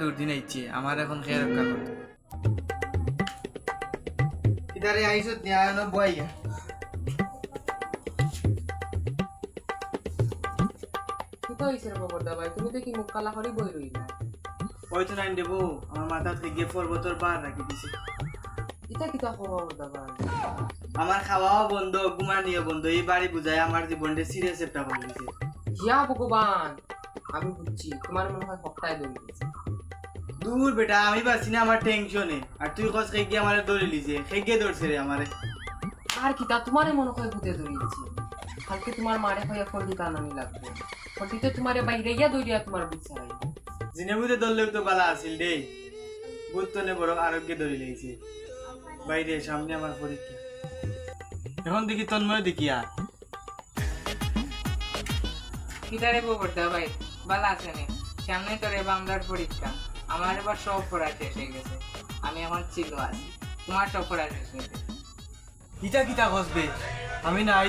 দুর্দিন আইছে আমার এখন খেয়ে রক্ষা করতে। ইদারে আইসত নিয়ে বইয়া কি তো রে ববরদা ভাই? তুমি দেখি মুখ কালা করে বই রইলা। ওই তো নাই দেবো? আমার মাথা থেকে পর্বতর বার রাখি দিছে। ইতা কিতা আমার খাওয়াও বন্ধ ঘুমানিও বন্ধ। এই বাড়ি বুঝায় আমার জীবনটা সিরিয়াস একটা হয়ে গেছে ইয়া ভগবান! আমি বুঝছি তোমার মনে হয় সপ্তাহে দৌড় গেছে দূর বেটা আমি পাচ্ছি না আমার টেনশনে আর তুই কস খেয়ে গিয়ে আমার দৌড়ে লিছে খেয়ে ধরছে রে আমারে? আর কিতা তোমারে মনে হয় ভূতে দৌড়িয়েছে কালকে তোমার মারে হইয়া ফল্টি কানানি লাগবে। ফল্টিতে তোমারে বাইরে গিয়া দৌড়িয়া তোমার বুঝ ছাড়াই জিনে বুঝে ধরলেও তো বালা আছিল রে। বুঝতো নে বড় আরোগ্যে ধরে লেগেছে বাইরে সামনে আমার পরীক্ষা। এখন দেখি তন্ময় দেখি আর। কিতারে ববরদা ভাই ভালো আছে নি। সামনে তোরে আমদার পরীক্ষা। আমার এবার সব পড়া শেষ হয়ে গেছে। আমি এখন ছিল আছি তোমার সব পড়া শেষ হয়ে গেছে। কিটা কিটা বসবে আমি নাই।